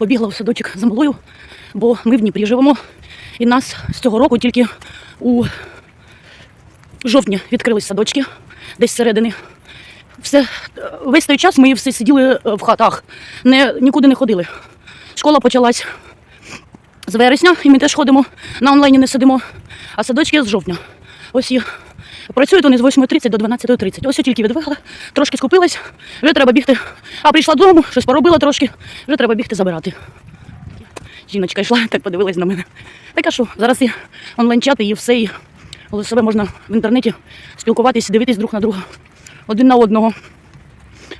побігла в садочок за малою, бо ми в Дніпрі живемо. І нас з цього року тільки у жовтні відкрились садочки, десь зсередини. Все, весь той час ми всі сиділи е, в хатах, не, нікуди не ходили. Школа почалась з вересня, і ми теж ходимо, на онлайні не сидимо, а садочки з жовтня. Ось і працюють вони з 8.30 до 12.30. Ось я тільки відвигла, трошки скупилась, вже треба бігти. А прийшла додому, щось поробила трошки, вже треба бігти забирати. Жіночка йшла, так подивилась на мене. Так а що, зараз і онлайн-чати, і все, і але себе можна в інтернеті спілкуватись, дивитись друг на друга, один на одного.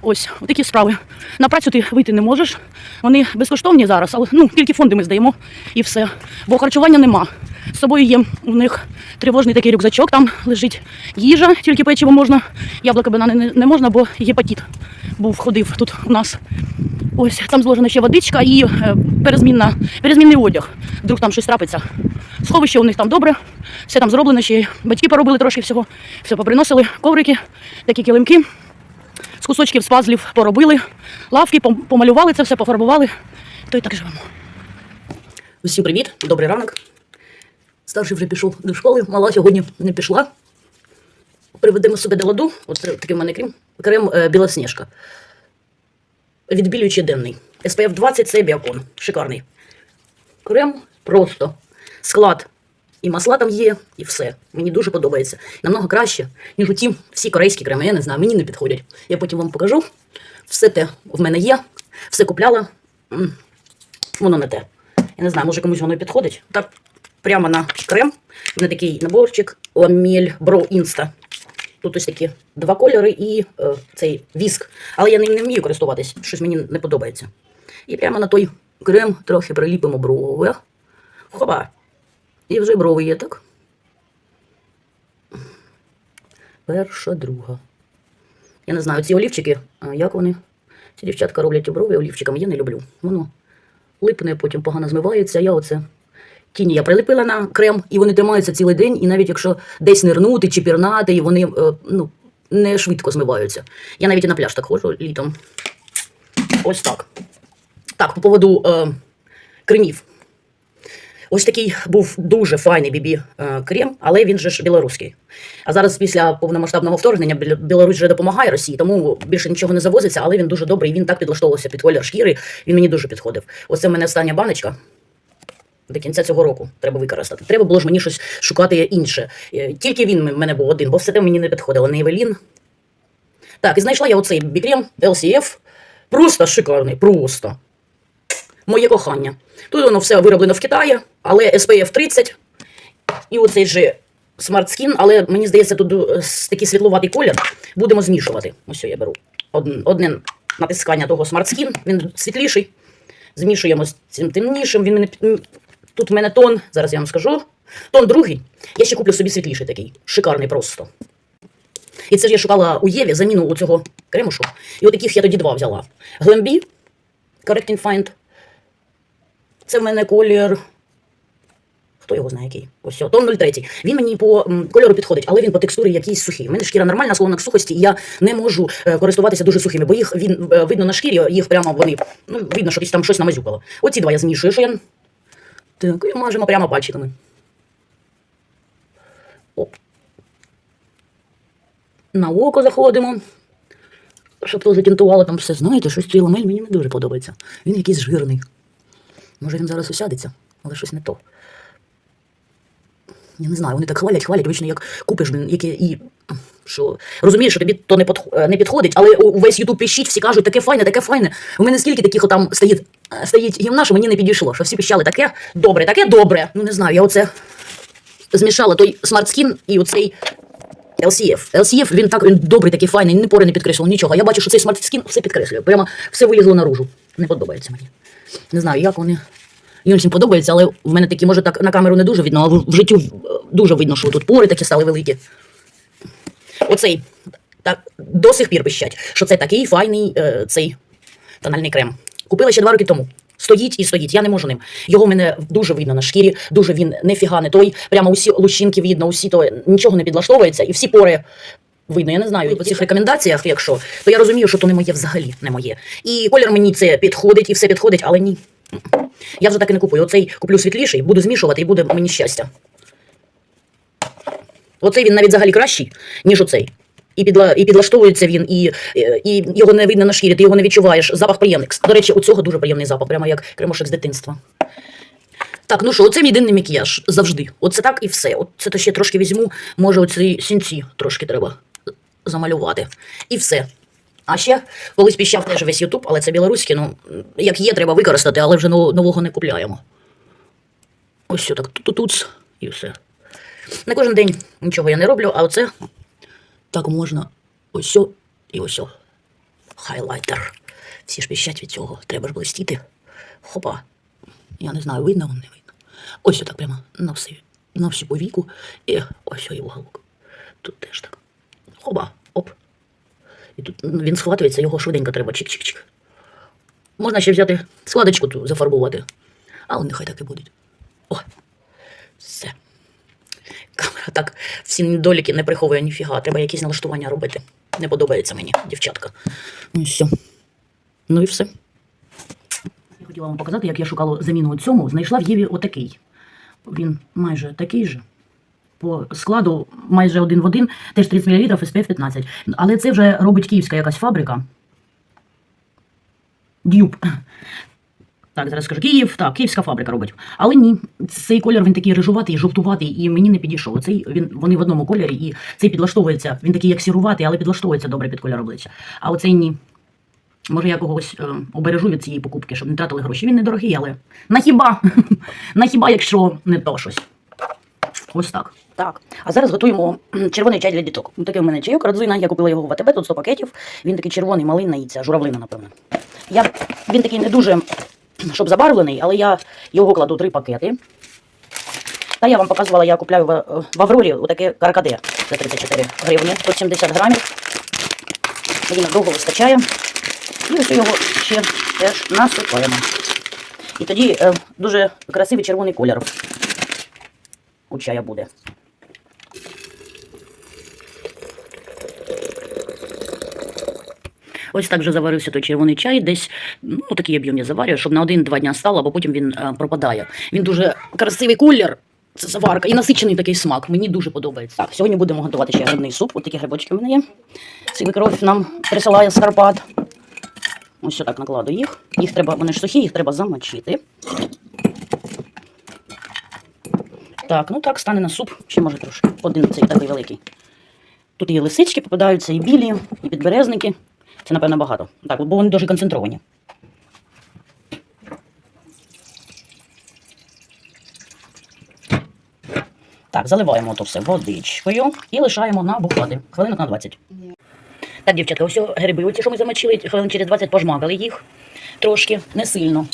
Ось такі справи. На працю ти вийти не можеш. Вони безкоштовні зараз, але ну тільки фонди ми здаємо і все. Бо харчування нема. З собою є у них тривожний такий рюкзачок, там лежить їжа, тільки печиво можна. Яблука банани не, можна, бо гепатит був ходив тут у нас. Ось там зложена ще водичка і е, перезмінна, перезмінний одяг. Вдруг там щось трапиться. Сховище у них там добре, все там зроблено, ще батьки поробили трошки всього. Все поприносили, коврики, такі килимки кусочків з пазлів поробили, лавки помалювали це все, пофарбували. То й так живемо. Усім привіт, добрий ранок. Старший вже пішов до школи, мала сьогодні не пішла. Приведемо себе до ладу. Оце такий в мене крем, крем е, Білосніжка. Відбілюючий денний. SPF 20 це біакон. Шикарний. Крем просто. Склад. І масла там є, і все. Мені дуже подобається. Намного краще, ніж у ті всі корейські креми. Я не знаю, мені не підходять. Я потім вам покажу. Все те в мене є, все купляла. Воно не те. Я не знаю, може комусь воно і підходить. Так, прямо на крем. На такий наборчик Ламель Бро Інста. Тут ось такі два кольори і е, цей віск. Але я ним не вмію користуватись, щось мені не подобається. І прямо на той крем трохи приліпимо брови. Хоба. І вже брови є, так? Перша, друга. Я не знаю, ці олівчики, як вони? Ці дівчатка роблять брови олівчиками, я не люблю. Воно липне, потім погано змивається. Я оце тіні я прилепила на крем, і вони тримаються цілий день, і навіть якщо десь нирнути чи пірнати, і вони е, ну, не швидко змиваються. Я навіть і на пляж так ходжу літом. Ось так. Так, по поводу е, кремів. Ось такий був дуже файний бібі е, крем, але він же ж білоруський. А зараз після повномасштабного вторгнення Білорусь вже допомагає Росії, тому більше нічого не завозиться, але він дуже добрий. Він так підлаштовувався під колір шкіри. Він мені дуже підходив. Оце в мене остання баночка. До кінця цього року треба використати. Треба було ж мені щось шукати інше. Е, Тільки він в мене був один, бо все те мені не підходило. Не Евелін. Так, і знайшла я оцей бікрем LCF. Просто шикарний, просто моє кохання. Тут воно все вироблено в Китаї, але SPF 30 і оцей же Smart Skin, але мені здається, тут е, такий світловатий колір. Будемо змішувати. Ось я беру одне, натискання того Skin, він світліший. Змішуємо з цим темнішим. Він тут в мене тон, зараз я вам скажу. Тон другий. Я ще куплю собі світліший такий. Шикарний просто. І це ж я шукала у Єві заміну у цього кремушу. І от таких я тоді два взяла. Glambi, Correcting Find. Це в мене колір. Хто його знає який? Ось цього, тон 03. Він мені по кольору підходить, але він по текстурі якийсь сухий. У мене шкіра нормальна, склонна к сухості, і я не можу е, користуватися дуже сухими, бо їх він е, видно на шкірі, їх прямо вони. Ну, видно, що там щось намазюкало. Оці два я змішую, що я. Так, і мажемо прямо пальчиками. Оп. На око заходимо. Щоб то затінтувало там все. Знаєте, щось цей ламель мені не дуже подобається. Він якийсь жирний. Може він зараз усядеться, але щось не то. Я не знаю, вони так хвалять, хвалять, вічно як купиш, яке і. Що розумієш, що тобі то не, е, не підходить, але увесь Ютуб піщить, всі кажуть, таке файне, таке файне. У мене скільки таких там стоїть, е, стоїть гімна, що мені не підійшло, що всі піщали таке добре, таке добре. Ну не знаю, я оце змішала той Skin і оцей LCF. LCF, він так він добрий, такий файний, ні пори не підкреслив, нічого. Я бачу, що цей Skin все підкреслює. Прямо все вилізло наружу. Не подобається мені. Не знаю, як вони. Їм всім подобається, але в мене такі, може, так на камеру не дуже видно, а в в життю е, дуже видно, що тут пори такі стали великі. Оцей так, до сих пір пищать, що це такий файний е, цей тональний крем. Купила ще два роки тому. Стоїть і стоїть, я не можу ним. Його мене дуже видно на шкірі, дуже він нефіга не той. Прямо усі лущинки видно, усі то нічого не підлаштовується, і всі пори видно. Я не знаю по цих рекомендаціях, якщо то я розумію, що то не моє взагалі не моє. І колір мені це підходить, і все підходить, але ні. Я вже так і не купую. Оцей куплю світліший, буду змішувати і буде мені щастя. Оцей він навіть взагалі кращий, ніж оцей. І, підла... і підлаштовується він, і, і його не видно на шкірі, ти його не відчуваєш. Запах приємний. До речі, у цього дуже приємний запах, прямо як кремошек з дитинства. Так, ну що, оце мій денний макіяж завжди. Оце так і все. От це то ще трошки візьму, може, оці сінці трошки треба замалювати. І все. А ще колись піщав теж весь Ютуб, але це білоруський, ну, як є, треба використати, але вже нового не купляємо. Ось що так, тут і все. На кожен день нічого я не роблю, а оце так можна ось і ось. Хайлайтер. Всі ж піщать від цього. Треба ж блистіти. Хопа. Я не знаю, видно вам не видно. Ось так прямо на всі, на всі повіку. І ось і уголок. Тут теж так. Хоба, оп. І тут він схватується, його швиденько треба чик-чик-чик. Можна ще взяти складочку ту зафарбувати. Але нехай так і буде. О, все. Камера так всі недоліки не приховує ніфіга. Треба якісь налаштування робити. Не подобається мені, дівчатка. Ну все. Ну і все. Я хотіла вам показати, як я шукала заміну цьому. Знайшла в Єві отакий. Він майже такий же. По складу майже один в один, теж 30 мл SPF 15. Але це вже робить київська якась фабрика. Дюб. Так, зараз скажу Київ, так, київська фабрика робить. Але ні, цей колір він такий рижуватий, жовтуватий, і мені не підійшов. Цей він вони в одному кольорі, і цей підлаштовується. Він такий як сіруватий, але підлаштовується добре під колір обличчя. А оцей ні. Може, я когось е, обережу від цієї покупки, щоб не тратили гроші. Він недорогий, але на хіба? на хіба, якщо не то щось. Ось так. Так. А зараз готуємо червоний чай для діток. Такий у мене чайок, родзина. Я купила його в АТБ, тут 100 пакетів. Він такий червоний, малий наїться, журавлина, напевно. Я, він такий не дуже, щоб забарвлений, але я його кладу три пакети. Та я вам показувала, я купляю в, в Аврорі отаке каркаде за 34 гривні, тут 70 грамів. Мені надовго вистачає. І ось його ще теж насипаємо. І тоді е, дуже красивий червоний колір у чая буде. Ось так вже заварився той червоний чай. Десь ну такий об'єм я заварюю, щоб на один-два дня стало, бо потім він е, пропадає. Він дуже красивий колір. Це заварка і насичений такий смак. Мені дуже подобається. Так, сьогодні будемо готувати ще грибний суп. Ось такі грибочки в мене є. Свекров нам присилає з Карпат. Ось так накладу їх. Їх треба, вони ж сухі, їх треба замочити. Так, ну так, стане на суп, ще може трошки. Один цей такий великий. Тут і лисички попадаються, і білі, і підберезники. Це, напевно, багато. Так, бо вони дуже концентровані. Так, заливаємо то все водичкою і лишаємо на бухлади. Хвилинок на 20. Так, дівчатка, ось гриби, оці, що ми замочили, хвилин через 20 пожмакали їх трошки, не сильно.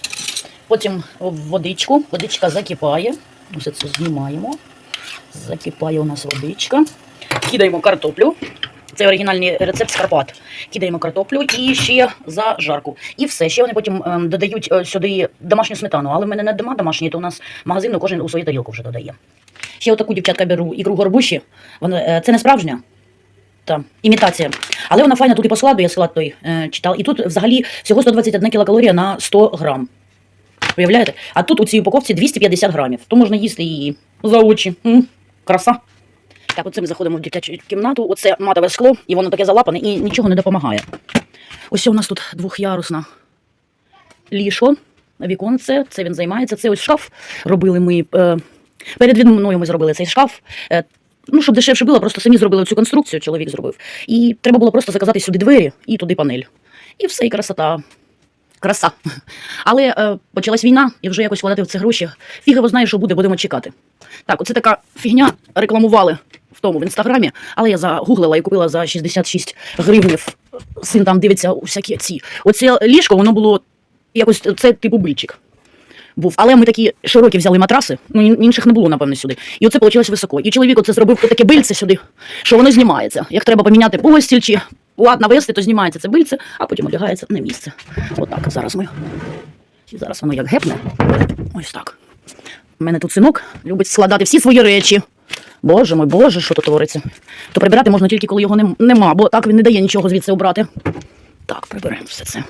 Потім водичку, водичка закипає. Ось це знімаємо. Закипає у нас водичка. Кидаємо картоплю. Це оригінальний рецепт з Карпат. Кидаємо картоплю і ще зажарку. І все. Ще вони потім ем, додають е, сюди домашню сметану. Але в мене не дома домашні, то у нас магазин, ну, кожен у свою тарілку вже додає. Ще отаку дівчатка беру ікру горбуші. Вона, е, це не справжня. Та, імітація. Але вона файна тут і по складу, я склад той е, читав. І тут взагалі всього 121 кілокалорія на 100 грам. Уявляєте? А тут у цій упаковці 250 грамів. То можна їсти її за очі. М, краса. Так, оце ми заходимо в дитячу кімнату. Оце матове скло, і воно таке залапане і нічого не допомагає. Ось у нас тут двохярусна ліжко, віконце, це він займається. Це ось шкаф робили ми. Е, перед мною ми зробили цей шкаф. Е, ну, щоб дешевше було, просто самі зробили цю конструкцію, чоловік зробив. І треба було просто заказати сюди двері і туди панель. І все, і красота. Краса. Але е, почалась війна, і вже якось вкладати в це гроші. Фігово знає, що буде, будемо чекати. Так, оце така фігня рекламували в тому в інстаграмі, але я загуглила і купила за 66 гривнів. Син там дивиться усякі ці. Оце ліжко, воно було якось це типу бильчик. Був, але ми такі широкі взяли матраси, ну інших не було, напевно, сюди. І оце вийшло високо. І чоловік оце зробив таке бильце сюди, що воно знімається. Як треба поміняти постіль чи лад навести, то знімається це бильце, а потім одягається на місце. Отак зараз ми. І зараз воно як гепне. Ось так. У мене тут синок любить складати всі свої речі. Боже мой, боже, що тут твориться. То прибирати можна тільки, коли його нем- нема, бо так він не дає нічого звідси обрати. Так, приберемо все це.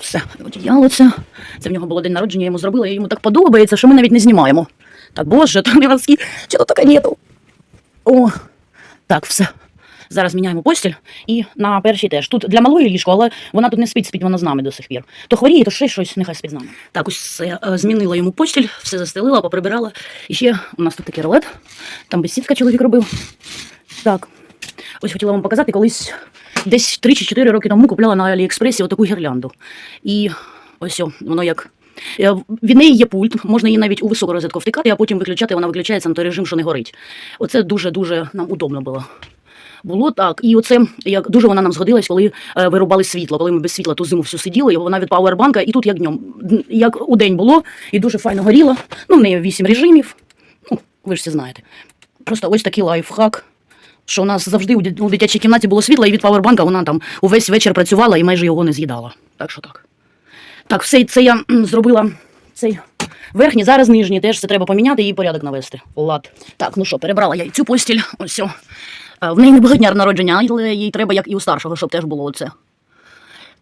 Все, одіяло це. Це в нього було день народження, я йому зробила, і йому так подобається, що ми навіть не знімаємо. Так, боже, там я носки, чого таке нету. О, так, все. Зараз міняємо постіль і на першій теж. Тут для малої ліжко, але вона тут не спить, спить вона з нами до сих пір. То хворіє, то ще щось, нехай спить з нами. Так, ось все, е, змінила йому постіль, все застелила, поприбирала. І ще у нас тут такий ролет, там бесідка чоловік робив. Так, ось хотіла вам показати, колись десь 3 чи 4 роки тому купляла на Аліекспресі отаку гірлянду. І ось воно як. Е, Від неї є пульт, можна її навіть у високу розетку втикати, а потім виключати, вона виключається на той режим, що не горить. Оце дуже-дуже нам удобно було. Було так. І оце як дуже вона нам згодилась, коли е, вирубали світло, коли ми без світла ту зиму всю сиділи, і вона від пауербанка, і тут як днем, як у день було, і дуже файно горіло. Ну, в неї вісім режимів. Ну, ви ж всі знаєте. Просто ось такий лайфхак. Що у нас завжди у дитячій кімнаті було світло, і від пауербанка вона там увесь вечір працювала і майже його не з'їдала. Так що так. Так, все це я зробила цей верхній, зараз нижній теж це треба поміняти і порядок навести. Лад. Так, ну що, перебрала я і цю постіль. Ось. о. Е, В неї не було дня народження, але їй треба, як і у старшого, щоб теж було оце.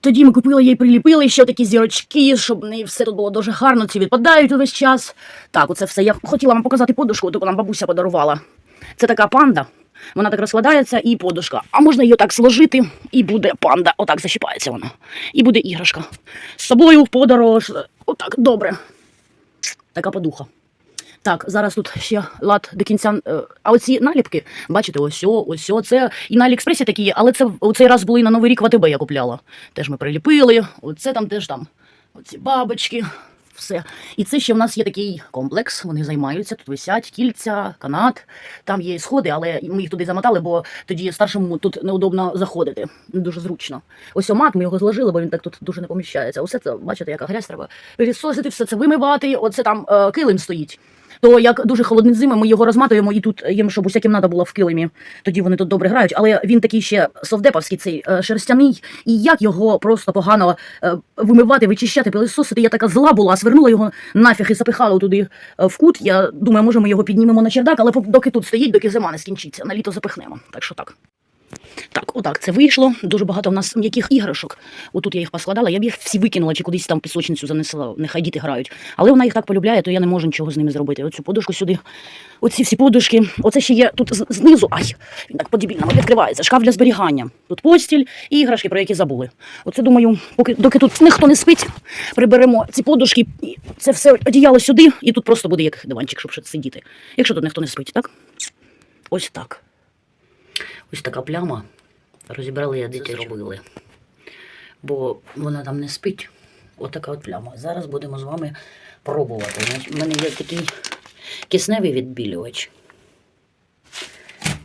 Тоді ми купили їй, приліпили ще такі зірочки, щоб в неї все тут було дуже гарно, ці відпадають увесь час. Так, оце все. Я хотіла вам показати подушку, таку нам бабуся подарувала. Це така панда. Вона так розкладається і подушка. А можна її так сложити, і буде панда. Отак защіпається вона. І буде іграшка. З собою в подорож. Отак, добре. Така подуха. Так, зараз тут ще лад до кінця. е, А оці наліпки, бачите, ось, ось, це і на Аліекспресі такі є, але це у цей раз були і на Новий рік в АТБ я купляла. Теж ми приліпили, оце там теж там. Оці бабочки, все. І це ще в нас є такий комплекс, вони займаються, тут висять кільця, канат, там є сходи, але ми їх туди замотали, бо тоді старшому тут неудобно заходити. Дуже зручно. Ось омат, ми його зложили, бо він так тут дуже не поміщається. Усе це, бачите, яка грязь треба пересосити, все це вимивати. Оце там е, килим стоїть. То як дуже холодні зими, ми його розматуємо і тут їм, щоб уся кімната була в килимі. Тоді вони тут добре грають. Але він такий ще совдеповський, цей е, шерстяний, і як його просто погано е, вимивати, вичищати, пилисосити. Я така зла була, свернула його нафіг і запихала туди е, в кут. Я думаю, може ми його піднімемо на чердак, але доки тут стоїть, доки зима не скінчиться. На літо запихнемо. Так що так. Так, отак це вийшло. Дуже багато в нас м'яких іграшок. Отут я їх поскладала, я б їх всі викинула чи кудись там пісочницю занесла, нехай діти грають. Але вона їх так полюбляє, то я не можу нічого з ними зробити. Оцю подушку сюди, оці всі подушки. Оце ще є тут знизу. Ай, він так по-дебільному відкривається. Шкаф для зберігання. Тут постіль і іграшки, про які забули. Оце думаю, поки доки тут ніхто не спить, приберемо ці подушки, це все одіяло сюди, і тут просто буде як диванчик, щоб сидіти. Якщо тут ніхто не спить, так? Ось так. Ось така пляма. Розібрали, я діти робили. Бо вона там не спить. Отака от пляма. Зараз будемо з вами пробувати. У мене є такий кисневий відбілювач.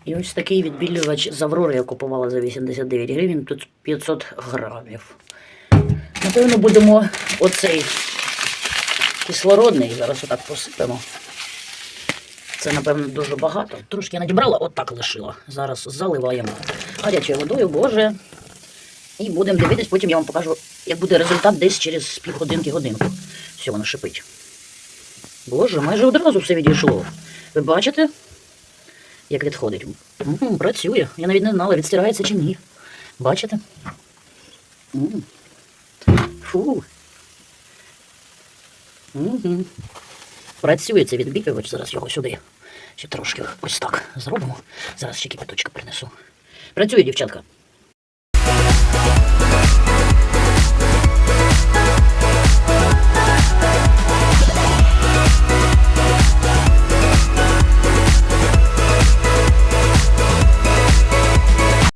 І ось такий відбілювач з Аврори я купувала за 89 гривень, тут 500 грамів. Напевно, будемо оцей кислородний, зараз отак посипемо. Це, напевно, дуже багато. Трошки я надібрала, отак лишила. Зараз заливаємо гарячою водою, боже. І будемо дивитись, потім я вам покажу, як буде результат десь через півгодинки годинку. Все, воно шипить. Боже, майже одразу все відійшло. Ви бачите, як відходить? М, працює. Я навіть не знала, відстирається чи ні. Бачите? М. Фу. Угу. Працює цей відбілювач, зараз його сюди. Ще трошки ось так зробимо. Зараз ще кипяточка принесу. Працює, дівчатка.